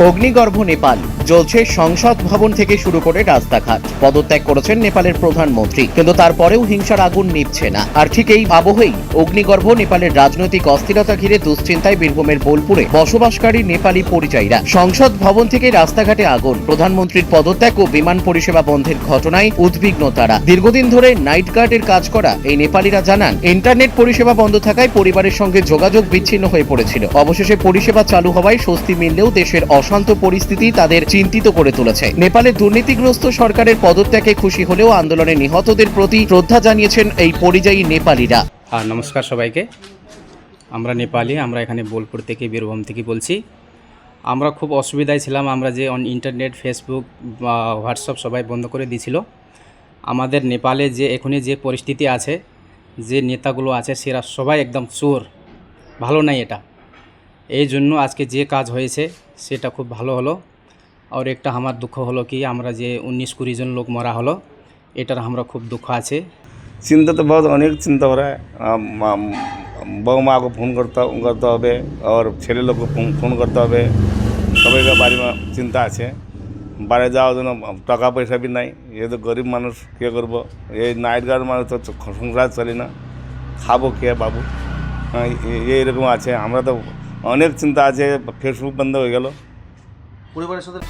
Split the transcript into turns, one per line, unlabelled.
অগ্নিগর্ভ নেপাল জ্বলছে সংসদ ভবন থেকে শুরু করে রাস্তাঘাট। পদত্যাগ করেছেন নেপালের প্রধানমন্ত্রী। কিন্তু তারপরেও হিংসার আগুন নিভছে না। আর ঠিক এই আবহেই অগ্নিগর্ভ নেপালের রাজনৈতিক অস্থিরতা ঘিরে দুশ্চিন্তায় বীরভূমের বোলপুরে বসবাসকারী নেপালি পরিযায়ীরা। সংসদ ভবন থেকে রাস্তাঘাটে আগুন। প্রধানমন্ত্রীর পদত্যাগ ও বিমান পরিষেবা বন্ধের ঘটনায় উদ্বিগ্ন তারা। দীর্ঘদিন ধরে নাইট গার্ডের কাজ করা এই নেপালিরা জানান, ইন্টারনেট পরিষেবা বন্ধ থাকায় পরিবারের সঙ্গে যোগাযোগ বিচ্ছিন্ন হয়ে পড়েছিল। অবশেষে পরিষেবা চালু হওয়ায় স্বস্তি মিললেও দেশের অশান্ত পরিস্থিতি তাদের চিন্তিত করে তুলেছে। নেপালের দুর্নীতিগ্রস্ত সরকারের পদত্যাগে খুশি হলেও আন্দোলনে নিহতদের প্রতি শ্রদ্ধা জানিয়েছেন এই পরিযায়ী নেপালিরা।
হ্যাঁ নমস্কার সবাইকে। আমরা নেপালি, আমরা এখানে বোলপুর থেকে, বীরভূম থেকে বলছি। আমরা খুব অসুবিধায় ছিলাম, আমরা যে অন ইন্টারনেট ফেসবুক বা হোয়াটসঅ্যাপ সবাই বন্ধ করে দিয়েছিল। আমাদের নেপালে যে, এখনই যে পরিস্থিতি আছে, যে নেতাগুলো আছে, সেরা সবাই একদম চোর। ভালো নাই এটা। এই জন্য আজকে যে কাজ হয়েছে সেটা খুব ভালো হলো। আর একটা আমার দুঃখ হলো কি আমরা যে উনিশ কুড়ি জন লোক মরা হলো এটার আমরা খুব দুঃখ আছে।
চিন্তা তো বহুত অনেক চিন্তা করে। বউ মাকে ফোন করতে করতে হবে আর ছেলে লোককে ফোন করতে হবে। সবাইকে বাড়ি চিন্তা আছে। বাইরে যাওয়ার জন্য টাকা পয়সা বি নাই। এ তো গরিব মানুষ কে করব? এই নাইট গার্ড মানুষ তো সংসার চলে না। খাব কে বাবু? হ্যাঁ, এইরকম আছে। আমরা তো অনেক চিন্তা আছে ফেসবুক বন্ধ হয়ে গেল।
পরিবারের সাথে